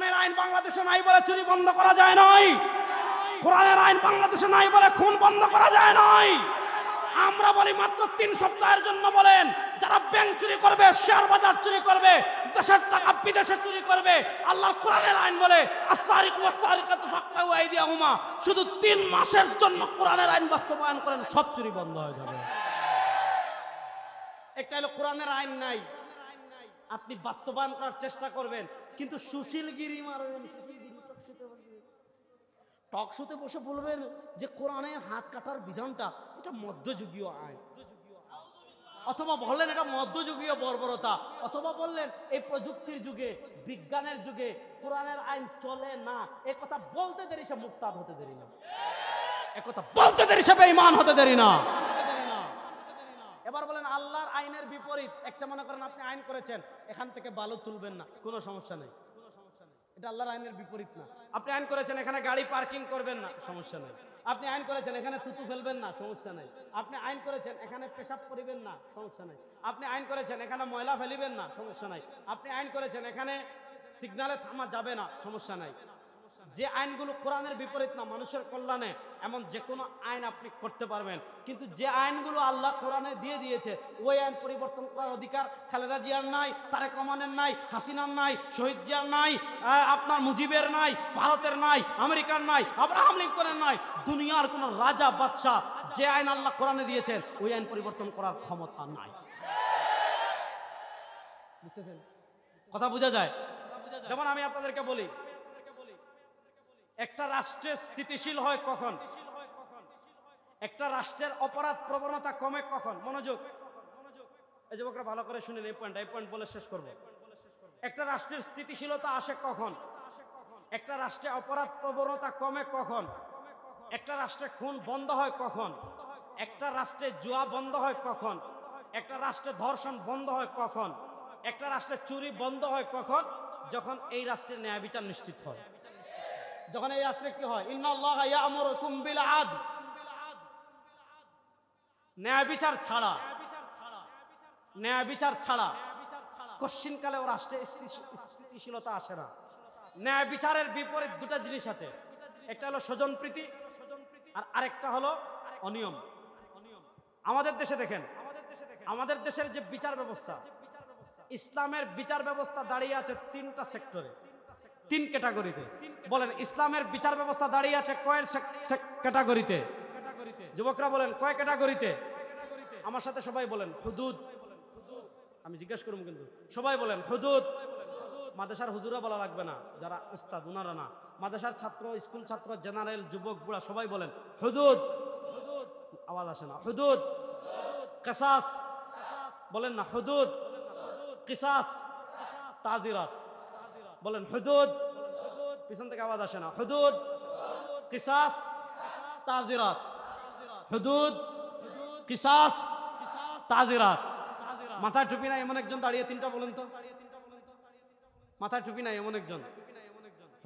কোরআনের আইন বাংলাদেশে নাই বলে চুরি বন্ধ করা যায় নাই। কোরআনের আইন বাংলাদেশে নাই বলে খুন বন্ধ করা যায় নাই। আমরা বলি মাত্র তিন সপ্তাহের জন্য বলেন, যারা ব্যাংক চুরি করবে শেয়ার বাজার চুরি করবে, দেশের টাকা বিদেশে চুরি করবে আল্লাহ কোরআনের আইন বলে শুধু তিন মাসের জন্য কোরআনের আইন বাস্তবায়ন করেন, সব চুরি বন্ধ হয়ে যাবে। একটা হলো কোরআনের আইন নাই। আপনি বাস্তবায়ন করার চেষ্টা করবেন কিন্তু সুশীলগিরি মারবেন সুশীলগিরি টকশোতে বসে বলবেন যে কোরআনের হাত কাটার বিধানটা, এটা মধ্যযুগীয় আইন। অথবা বললেন এটা মধ্যযুগীয় বর্বরতা, অথবা বললেন এই প্রযুক্তির যুগে, বিজ্ঞানের যুগে কোরআনের আইন চলে না, এ কথা বলতে দেরি সে মুক্তাদ হতে দেরি না। এ কথা বলতে দেরি সে বেঈমান হতে দেরি না। এবার বলেন আল্লাহর আইনের বিপরীত, একটা মনে করেন আপনি আইন করেছেন, এখান থেকে বালু তুলবেন না, কোনো সমস্যা নেই। এটা আল্লাহর আইনের বিপরীত না। আপনি আইন করেছেন, এখানে গাড়ি পার্কিং করবেন না, সমস্যা নেই। আপনি আইন করেছেন, এখানে থুতু ফেলবেন না, সমস্যা নেই। আপনি আইন করেছেন, এখানে পেশাব করিবেন না, সমস্যা নেই। আপনি আইন করেছেন, এখানে ময়লা ফেলিবেন না, সমস্যা নাই। আপনি আইন করেছেন, এখানে সিগনালে থামা যাবে না, সমস্যা নাই। যে আইনগুলো কোরআনের বিপরীত না, মানুষের কল্যাণে এমন যে কোনো আইন আপনি করতে পারবেন। কিন্তু যে আইনগুলো আল্লাহ কোরআনে দিয়ে দিয়েছে, ওই আইন পরিবর্তন করার অধিকার খালেদা জিয়ার নাই, তারেক রহমানের নাই, হাসিনার নাই, শহীদ জিয়ার নাই আপনার মুজিবের নাই, ভারতের নাই, আমেরিকার নাই, আব্রাহাম লিঙ্কনের নাই, দুনিয়ার কোনো রাজা, বাদশাহ যে আইন আল্লাহ কোরআনে দিয়েছেন, ওই আইন পরিবর্তন করার ক্ষমতা নাই। বুঝতেছেন? কথা বোঝা যায়? যেমন আমি আপনাদেরকে বলি একটা রাষ্ট্রের স্থিতিশীল হয় কখন? একটা রাষ্ট্রের অপরাধ প্রবণতা কমে কখন? মনোযোগ। এই যুবকরা ভালো করে শুনেন এই পয়েন্ট এই পয়েন্ট বলে শেষ করব। একটা রাষ্ট্রের স্থিতিশীলতা আসে কখন? একটা রাষ্ট্রে অপরাধ প্রবণতা কমে কখন? একটা রাষ্ট্রে খুন বন্ধ হয় কখন? একটা রাষ্ট্রে জুয়া বন্ধ হয় কখন? একটা রাষ্ট্রে ধর্ষণ বন্ধ হয় কখন? একটা রাষ্ট্রে চুরি বন্ধ হয় কখন? যখন এই রাষ্ট্রের ন্যায় বিচার নিশ্চিত হয়। যখন এই রাষ্ট্রে কি হয়? ন্যায় বিচার ছাড়া, ন্যায় বিচার ছাড়া কশ্চিনকালে ও রাষ্ট্রে স্থিতি- স্থিতিশীলতা আসে না। ন্যায় বিচারের বিপরীত দুটো জিনিস আছে। একটা হলো স্বজন প্রীতি, আর আরেকটা হলো অনিয়ম। আমাদের দেশে দেখেন, আমাদের দেশের যে বিচার ব্যবস্থা, ইসলামের বিচার ব্যবস্থা দাঁড়িয়ে আছে তিনটা সেক্টরে। তিন ক্যাটাগরিতে। বলেন, ইসলামের বিচার ব্যবস্থা দাঁড়িয়ে আছে কয়েক ক্যাটাগরিতে। যুবকরা বলেন, কয় ক্যাটাগরিতে? আমার সাথে সবাই বলেন, হুদুদ। আমি জিজ্ঞেস করুন কিন্তু, সবাই বলেন, হুদুদ। মাদ্রাসার হুজুরা বলা লাগবে না, যারা উস্তাদ, উনারা না। মাদ্রাসার ছাত্র, স্কুল ছাত্র, জেনারেল, যুবক, বুড়া, সবাই বলেন, হুদুদ। আওয়াজ আসে না, হুদুদ। কেসাস। বলেন না, হুদুদ। কিসাস। তাজিরাত। বলেন, হুদুদ। পিছন থেকে আওয়াজ আসে না। হুদুদ। কিসাস। তাজিরাত। হুদুদ। কিসাস। তাজিরাত। মাথায় টুপি নাই এমন একজন দাঁড়িয়ে, তিনটা বলেন তো। মাথায় টুপি নাই এমন একজন।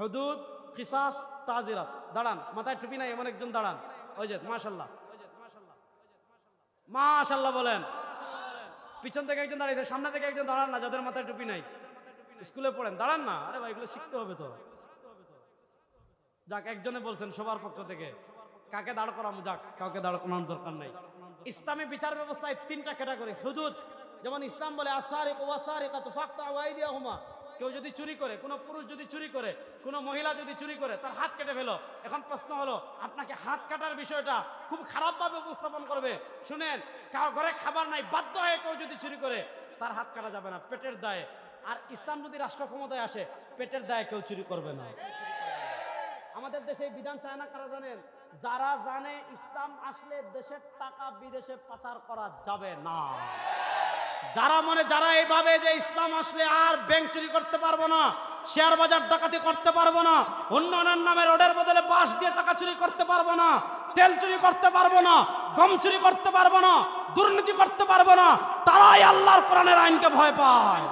হুদুদ। কিসাস। তাজিরাত। দাঁড়ান। মাথায় টুপি নাই এমন একজন, দাঁড়ান। ওই যে মাশাল্লাহ মাশাল্লাহ বলেন। পিছন থেকে একজন দাঁড়িয়েছে সামনে থেকে একজন দাঁড়ান না, যাদের মাথায় টুপি নাই। স্কুলে পড়েন, দাঁড়ান না। আরে ভাই, এগুলো শিখতে হবে তো। যাক, একজনে বলছেন সবার পক্ষ থেকে, কাকে দাঁড় করাবো যাক, কাউকে দাঁড় করানোর দরকার নাই। ইসলামী বিচার ব্যবস্থায় তিনটা ক্যাটাগরি হুদুদ যেমন ইসলাম বলে আসারিক ওয়াসারিকা তুফাক্তা ওয়াইদিয়াহুমা কেউ যদি চুরি করে, কোনো পুরুষ যদি চুরি করে, কোনো মহিলা যদি চুরি করে, তার হাত কেটে ফেলো। এখন প্রশ্ন হলো, আপনাকে হাত কাটার বিষয়টা খুব খারাপভাবে উপস্থাপন করবে। শুনেন কাউ ঘরে খাবার নাই, বাধ্য হয়ে কেউ যদি চুরি করে, তার হাত কাটা যাবে না, পেটের দায়ে। আর ইসলাম যদি রাষ্ট্র ক্ষমতায় আসে, পেটের দায়ে কেউ চুরি করবে না। আমাদের দেশে বিধান চায় না কারা জানেন? যারা জানে ইসলাম আসলে দেশের টাকা বিদেশে পাচার করা যাবে না। যারা মনে, যারা এইভাবে যে ইসলাম আসলে আর ব্যাংক চুরি করতে পারব না শেয়ার বাজার ডাকাতি করতে পারব না, উন্নয়নের নামে রোডের বদলে বাস দিয়ে টাকা চুরি করতে পারব না, তেল চুরি করতে পারব না, গম চুরি করতে পারব না, দুর্নীতি করতে পারব না, তারাই আল্লাহর কোরআনের আইনকে ভয় পায়।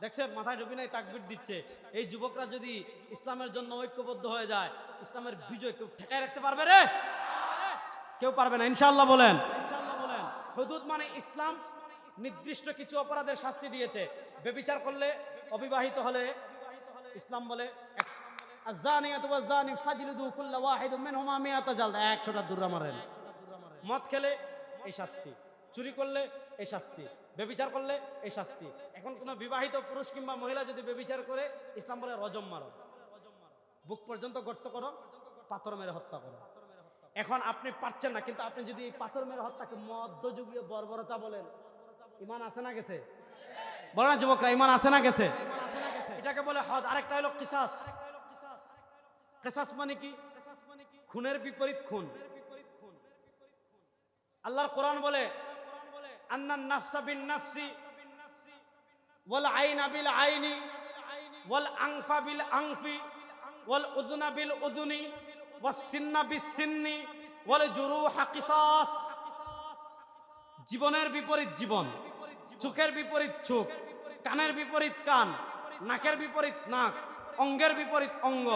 দেখছেন, মাথায় ডুবি নাই, তাকবির দিচ্ছে। এই যুবকরা যদি ইসলামের জন্য ঐক্যবদ্ধ হয়ে যায়, ইসলামের বিজয় কেউ ঠেকায় রাখতে পারবে রে? কেউ পারবে না ইনশাল্লাহ বলেন। হুদুদ মানে ইসলাম নির্দিষ্ট কিছু অপরাধের শাস্তি দিয়েছে। বেবিচার করলে, অবিবাহিত হলে, ইসলাম বলে এক- আজ্জানিয়াতু ওয়াজ্জানি ফাজলিদু কুল্লা ওয়াহিদুম মিনহুমা মিয়াতা জালদা। 100টা দুর্রা মারেন। মদ খেলে এই শাস্তি, চুরি করলে এই শাস্তি। বেবিচার করলে এই শাস্তি। এখন কোনো বিবাহিত পুরুষ কিংবা মহিলা যদি বেবিচার করে, ইসলাম বলে রজম মারো। বুক পর্যন্ত গর্ত করো, পাথর মেরে হত্যা করো। এখন আপনি পারছেন না, কিন্তু আপনি যদি পাথর মেরে হত্যাকে মধ্যযুগীয় বর্বরতা বলেন, ইমান আছে না গেছে? বলে না যুবকরা, ইমান আছে না গেছে? এটাকে বলে হদ। আরেকটা হলো কিসাস। কিসাস মানে কি? খুনের বিপরীত খুন। আল্লাহর কোরআন বলে আন্নান নাফসা বিন নাফসি, ওয়াল আইনা বিল আইনি আংফা বিল আংফি, ওয়াল জীবনের বিপরীত জীবন, চোখের বিপরীত চোখ, কানের বিপরীত কান, নাকের বিপরীত নাক, অঙ্গের বিপরীত অঙ্গ।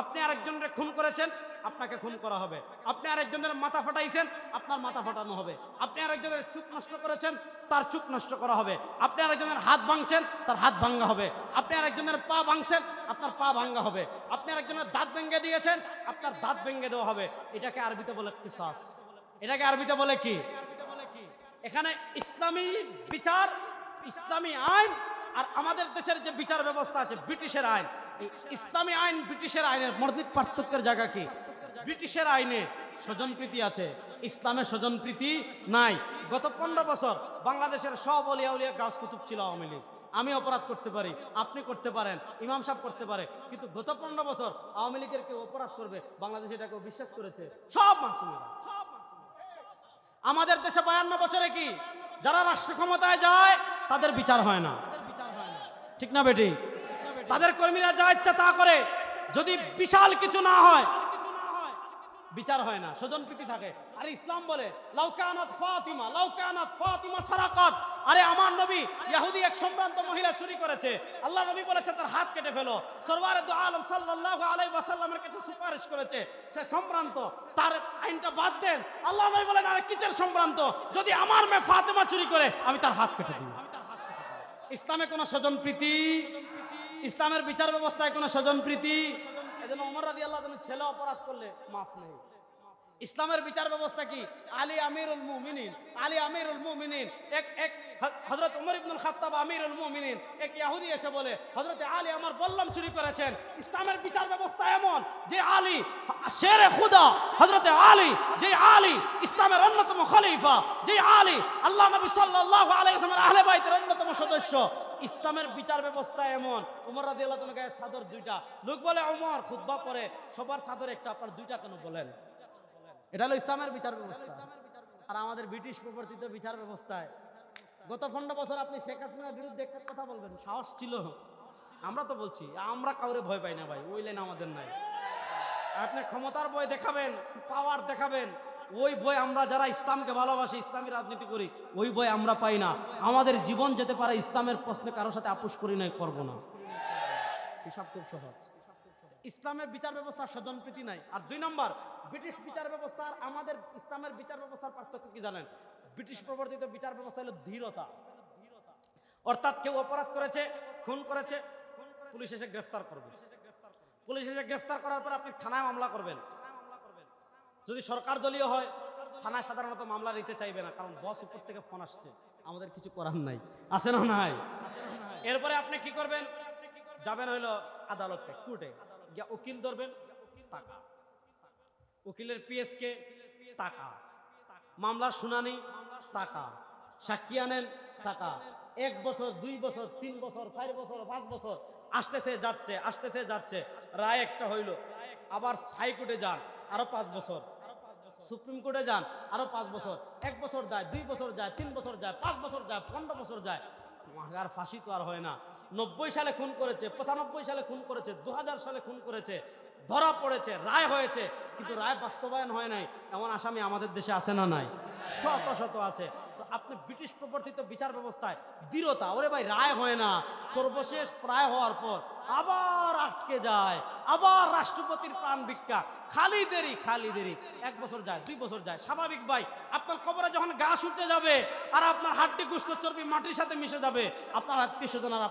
আপনি আরেকজনের খুন করেছেন? আপনাকে খুন করা হবে। আপনি আরেকজনের মাথা ফাটাইছেন, আপনার মাথা ফাটানো হবে। আপনি আরেকজনের চুপ নষ্ট করেছেন, তার চুপ নষ্ট করা হবে। আপনি আরেকজনের হাত ভাঙছেন, তার হাত ভাঙ্গা হবে। আপনি আরেকজনের পা ভাঙছেন, আপনার পা ভাঙ্গা হবে। আপনি আরেকজনের দাঁত ভেঙে দিয়েছেন, আপনার দাঁত ভেঙে দেওয়া হবে। এটাকে আরবিতে বলে কিসাস। এটাকে আরবিতে বলে কি? এখানে ইসলামী বিচার, ইসলামী আইন আর আমাদের দেশের যে বিচার ব্যবস্থা আছে, ব্রিটিশের আইন। ইসলামী আইন, ব্রিটিশের আইনের মর্দিক পার্থক্যের জায়গা কি? ব্রিটিশের আইনে স্বজনপ্রীতি আছে ইসলামের স্বজনপ্রীতি নাই। গত পনেরো বছর বাংলাদেশের সব অলিয়া উলিয়া গাছ কুতুব ছিল আওয়ামী লীগ। আমি অপরাধ করতে পারি, আপনি করতে পারেন, ইমাম সাহেব করতে পারে, কিন্তু গত পনেরো বছর আওয়ামী লীগের কেউ অপরাধ করবে, বাংলাদেশ এটাকে বিশ্বাস করেছে? সব মাসুমেরা সব আমাদের দেশে বায়ান্ন বছরে কি যারা রাষ্ট্র ক্ষমতায় যায়, তাদের বিচার হয় না। ঠিক না বেটি? তাদের কর্মীরা যা ইচ্ছা তা করে। যদি বিশাল কিছু না হয় বিচার হয় না স্বজনপ্রীতি থাকে। আরে ইসলাম বলে লাউকানাত ফাতিমা লাউকানাত ফাতিমা সারাকাত। আরে আমার নবী ইহুদি এক সম্ভ্রান্ত মহিলা চুরি করেছে। আল্লাহ নবী বলেছে, তার হাত কেটে ফেলো। সরওয়ারে দু আলম সাল্লাল্লাহু আলাইহি ওয়াসাল্লামের কাছে সুপারিশ করেছে। সে সম্ভ্রান্ত, তার আইনটা বাদ দেন। আল্লাহ নবী বলেন, আরে কিসের সম্ভ্রান্ত? যদি আমার মেয়ে ফাতেমা চুরি করে, আমি তার হাত কেটে দিই ইসলামে কোনো স্বজনপ্রীতি ইসলামের বিচার ব্যবস্থায় কোনো স্বজনপ্রীতি এজন্য ওমর রাজি আল্লাহ ছেলে অপরাধ করলে মাফ নেই। ইসলামের বিচার ব্যবস্থা কি? আলী আমিরুল মুমিনিন, আলী আমিরুল মুমিনিন, এক এক হযরত উমর ইবনুল খাত্তাব আমিরুল মুমিনিন, এক ইহুদি এসে বলে, হযরত আলী আমার বল্লম চুরি করেছেন। ইসলামের বিচার ব্যবস্থা এমন যে আলী, শেরে খুদা, হযরত আলী, যে আলী ইসলামের অন্যতম খলিফা, যে আলী আল্লাহ নবী সাল্লাল্লাহু আলাইহি ওয়াসাল্লামের আহলে বাইতের অন্যতম সদস্য। ইসলামের বিচার ব্যবস্থা এমন। উমর রাদিয়াল্লাহু তাআলা গায়ে চাদর দুইটা। লোক বলে, উমর, খুতবা করে সবার চাদর একটা, আপনার দুইটা কেন বলেন? এটা হলো ইসলামের বিচার ব্যবস্থা। আর আমাদের ব্রিটিশ প্রবর্তিত বিচার ব্যবস্থায়, গত পনেরো বছর আপনি শেখ হাসিনার বিরুদ্ধে একটা কথা বলবেন। সাহস ছিল। আমরা তো বলছি, আমরা কাউরে ভয় পাই না ভাই, ওই লাইন আমাদের নাই। আপনি ক্ষমতার বয় দেখাবেন পাওয়ার দেখাবেন ওই বই আমরা যারা ইসলামকে ভালোবাসি, ইসলামী রাজনীতি করি, ওই বই আমরা পাই না। আমাদের জীবন যেতে পারে ইসলামের প্রশ্নে কারোর সাথে আপোষ করি নাই, করব না। হিসাব খুব সহজ। ইসলামের বিচার ব্যবস্থার স্বজনপ্রীতি নাই। আর দুই নম্বর, ব্রিটিশ বিচার ব্যবস্থা আর আমাদের ইসলামের বিচার ব্যবস্থার পার্থক্য কি জানেন? ব্রিটিশ প্রবর্তিত বিচার ব্যবস্থা হলো ধীরতা। অর্থাৎ কেউ অপরাধ করেছে, খুন করেছে, পুলিশ এসে গ্রেফতার করবে। পুলিশ এসে গ্রেফতার করার পর আপনি থানায় মামলা করবেন। যদি সরকার দলীয় হয়, থানায় সাধারণত মামলা নিতে চাইবে না, কারণ বস উপর থেকে ফোন আসছে। আমাদের কিছু করার নাই। আছে না নাই? এরপরে আপনি কি করবেন? যাবেন হইল আদালতে কোর্টে গিয়া উকিল ধরবেন, টাকা। উকিলের পিএসকে টাকা। মামলার শুনানি, টাকা। সাক্ষী আনেন, টাকা। এক বছর, দুই বছর, তিন বছর, চার বছর, পাঁচ বছর। আসতেছে, যাচ্ছে আসতেছে, যাচ্ছে। রায় একটা হইল। আবার হাইকোর্টে যান, আরও পাঁচ বছর। সুপ্রিম কোর্টে যান, আরও পাঁচ বছর। এক বছর যায়, দুই বছর যায়, তিন বছর যায়, পাঁচ বছর যায়, পনেরো বছর যায়। আর ফাঁসি তো আর হয় না। নব্বই সালে খুন করেছে, পঁচানব্বই সালে খুন করেছে দু হাজার সালে খুন করেছে, ধরা পড়েছে, রায় হয়েছে, কিন্তু রায় বাস্তবায়ন হয় নাই, এমন আসামি আমাদের দেশে আছে না নাই? শত শত আছে। আপনি ব্রিটিশ প্রবর্তিত বিচার ব্যবস্থায় দৃঢ়তা, ওরে ভাই, রায় হয় না। সর্বশেষ প্রায় হওয়ার পর আবার আটকে যায়, আবার রাষ্ট্রপতির প্রাণ ভিক্ষা। খালি দেরি খালি দেরি। এক বছর যায়, দুই বছর যায়। স্বাভাবিক ভাই, আপনার কবরে যখন গা উঠতে যাবে আর আপনার হাড্ডি গুষ্ট চর্বি মাটির সাথে মিশে যাবে, আপনার আত্মীয় স্বজন আর